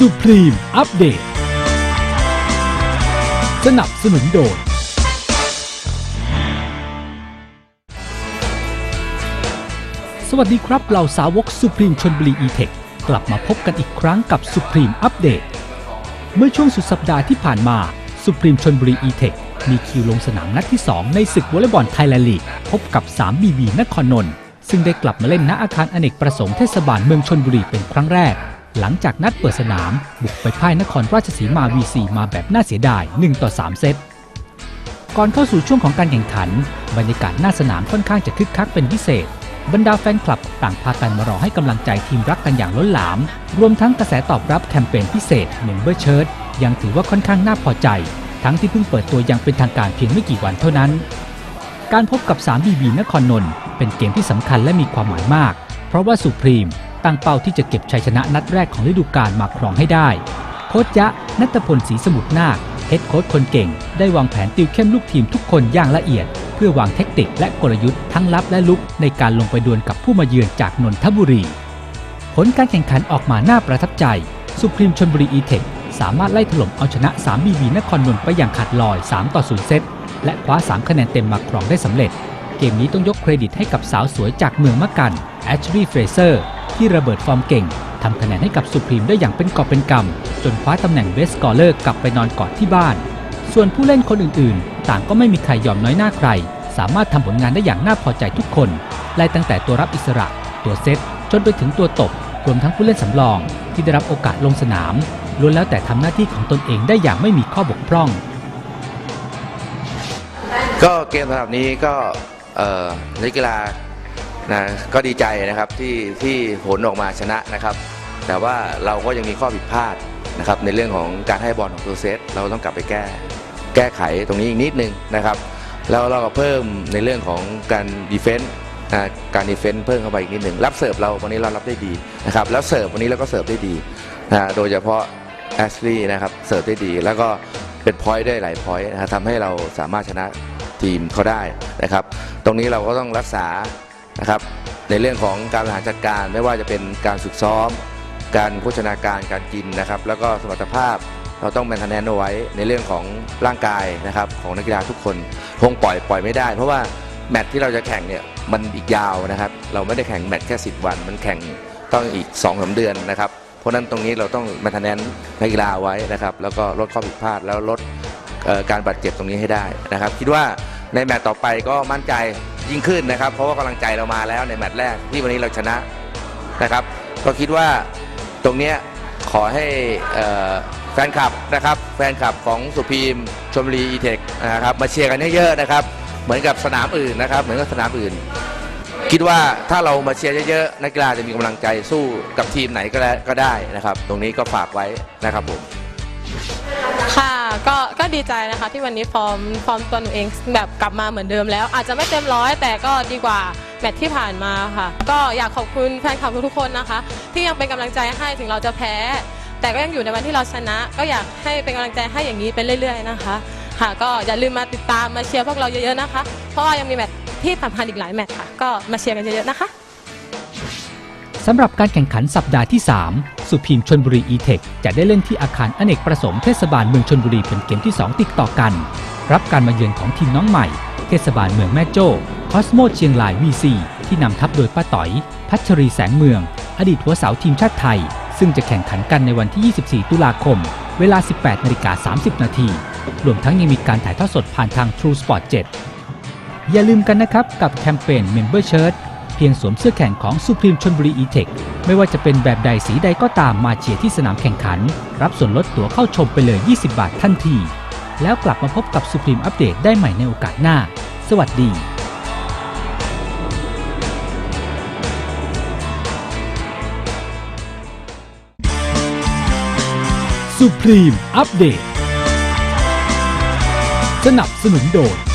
สุพรีมอัปเดต สนับสนุนโดย สวัสดีครับเหล่าสาวกสุพรีมชนบุรีอีเทคกลับมาพบกันอีกครั้งกับสุพรีมอัปเดต เมื่อช่วงสุดสัปดาห์ที่ผ่านมาสุพรีมชนบุรีอีเทคมีคิวลงสนามนัดที่ 2 ในศึกวอลเลย์บอลไทยแลนด์ลีกพบกับ3บีบีนครนนท์ซึ่งได้กลับมาเล่นณอาคารอเนกประสงค์เทศบาลเมืองชนบุรีเป็นครั้งแรก หลังจากนัดเปิดสนาม บุกไปพ่ายนครราชสีมา VC มาแบบน่าเสียดาย 1 ต่อ 3 เซต ก่อนเข้าสู่ช่วงของการแข่งขัน บรรยากาศหน้าสนามค่อนข้างจะคึกคักเป็นพิเศษ บรรดาแฟนคลับต่างพากันมารอให้กำลังใจทีมรักกันอย่างล้นหลาม รวมทั้งกระแสตอบรับแคมเปญพิเศษ Member Shirt ยังถือว่าค่อนข้างน่าพอใจ ทั้งที่เพิ่งเปิดตัวอย่างเป็นทางการเพียงไม่กี่วันเท่านั้น การพบกับ3บีบีนครนนท์เป็นเกมที่สำคัญและมีความหมายมาก เพราะว่าสุพรีม ตั้งเป้าที่จะเก็บชัยชนะนัดแรกของฤดูกาลมาครองให้ได้ โค้ชยะนัตพลศรีสมุทรนาคเฮดโค้ชคนเก่ง ได้วางแผนติวเข้มลูกทีมทุกคนอย่างละเอียด เพื่อวางเทคนิคและกลยุทธ์ทั้งลับและลุกในการลงไปดวลกับผู้มาเยือนจากนนทบุรี ผลการแข่งขันออกมาน่าประทับใจ สุพรีมชนบุรีอีเทคสามารถไล่ถล่มเอาชนะ3บีบีนครนนท์ไปอย่างขาดลอย 3 ต่อ 0 เซต และคว้า 3 คะแนนเต็มมาครองได้สำเร็จ เกมนี้ต้องยกเครดิตให้กับสาวสวยจากเมืองมะกันแอชลีย์เฟรเซอร์ ที่ระเบิดฟอร์มเก่งทำคะแนนให้กับสุพรีมได้อย่างเป็นกอบเป็นกำจนคว้าตำแหน่งเบสกอร์เลอร์กลับไปนอนกอดที่บ้าน ส่วนผู้เล่นคนอื่นๆ ต่างก็ไม่มีใครยอมน้อยหน้าใคร สามารถทำผลงานได้อย่างน่าพอใจทุกคนไล่ตั้งแต่ตัวรับอิสระ ตัวเซตจนไปถึงตัวตบรวมทั้งผู้เล่นสำรอง ที่ได้รับโอกาสลงสนามล้วนแล้วแต่ทำหน้าที่ของตนเองได้อย่างไม่มีข้อบกพร่อง ก็เกมสำหรับนี้ก็เอ่อนักกีฬา นะก็ดีใจนะครับที่ที่ผลออกมาชนะนะครับ แต่ว่าเราก็ยังมีข้อผิดพลาดนะครับในเรื่องของการให้บอลของตัวเซตเราต้องกลับไปแก้แก้ไขตรงนี้อีกนิดนึงนะครับแล้วเราก็เพิ่มในเรื่องของการดีเฟนต์นะการดีเฟนต์เพิ่มเข้าไปอีกนิดหนึ่งรับเสิร์ฟเราวันนี้เรารับได้ดีนะครับแล้วเสิร์ฟวันนี้เราก็เสิร์ฟได้ดีนะโดยเฉพาะแอชลีย์นะครับเสิร์ฟได้ดี แล้วก็เป็นพอยต์ได้หลายพอยต์นะทำให้เราสามารถชนะทีมเขาได้นะครับ ตรงนี้เราก็ต้องรักษา นะครับในเรื่องของการบริหารจัดการไม่ว่าจะเป็นการฝึกซ้อม การโภชนาการการกินนะครับ แล้วก็สมรรถภาพเราต้องแมนทนแนนเอาไว้ในเรื่องของร่างกายนะครับของนักกีฬาทุกคนคงปล่อยปล่อยไม่ได้ เพราะว่าแมตช์ที่เราจะแข่งเนี่ยมันอีกยาวนะครับ เราไม่ได้แข่งแมตช์แค่ 10 วัน มันแข่งต้องอีก2อสเดือนนะครับ เพราะนั้นตรงนี้เราต้องแมนทนแนนนักกีฬาไว้นะครับ แล้วก็ลดข้อผิดพลาดแล้วลดการบาดเจ็บตรงนี้ให้ได้นะครับ คิดว่าในแมตช์ต่อไปก็มั่นใจ ยิ่งขึ้นนะครับ เพราะว่ากำลังใจเรามาแล้วในแมตช์แรกที่วันนี้เราชนะนะครับ ก็คิดว่าตรงเนี้ยขอให้เอ่อแฟนคลับนะครับ แฟนคลับของสุพีมชมรีอีเทคนะครับมาเชียร์กันเยอะๆนะครับ เหมือนกับสนามอื่นนะครับ เหมือนกับสนามอื่น คิดว่าถ้าเรามาเชียร์เยอะๆนักกีฬาจะมีกำลังใจสู้กับทีมไหนก็ได้ก็ได้นะครับ ตรงนี้ก็ฝากไว้นะครับผม ก็ก็ดีใจนะคะที่วันนี้ฟอร์มฟอร์มตัวหนูเองแบบกลับมาเหมือนเดิมแล้ว อาจจะไม่เต็มร้อยแต่ก็ดีกว่าแมตช์ที่ผ่านมาค่ะ ก็อยากขอบคุณแฟนคลับทุกๆคนนะคะ ที่ยังเป็นกำลังใจให้ถึงเราจะแพ้ แต่ก็ยังอยู่ในวันที่เราชนะ ก็อยากให้เป็นกำลังใจให้อย่างนี้ไปเรื่อยๆนะคะ ค่ะ ก็อย่าลืมมาติดตามมาเชียร์พวกเราเยอะๆนะคะ เพราะว่ายังมีแมตช์ที่สำคัญอีกหลายแมตช์ค่ะก็มาเชียร์กันเยอะๆนะคะ สำหรับการแข่งขันสัปดาห์ที่ 3 สุพีมชนบุรีอีเทคจะได้เล่นที่อาคารอเนกประสงค์เทศบาลเมืองชนบุรีเป็นเกมที่ 2 ติดต่อกัน รับการมาเยือนของทีมน้องใหม่ เทศบาลเมืองแม่โจ้คอสโมเชียงราย VC ที่นำทัพโดยป้าต๋อย พัชรีแสงเมือง อดีตหัวเสาทีมชาติไทย ซึ่งจะแข่งขันกันในวันที่ 24 ตุลาคม เวลา 18นาฬิกา30 นาทีรวมทั้งยังมีการถ่ายทอดสดผ่านทาง True Sport 7 อย่าลืมกันนะครับกับแคมเปญ Member Shirt เพียงสวมเสื้อแข่งของ Supreme ชนบุรี E-Tech ไม่ว่าจะเป็นแบบใดสีใดก็ตามมาเชียร์ที่สนามแข่งขัน รับส่วนลดตั๋วเข้าชมไปเลย 20 บาททันที แล้วกลับมาพบกับ Supreme อัปเดตได้ใหม่ในโอกาสหน้า สวัสดี Supreme อัปเดต สนับสนุนโดย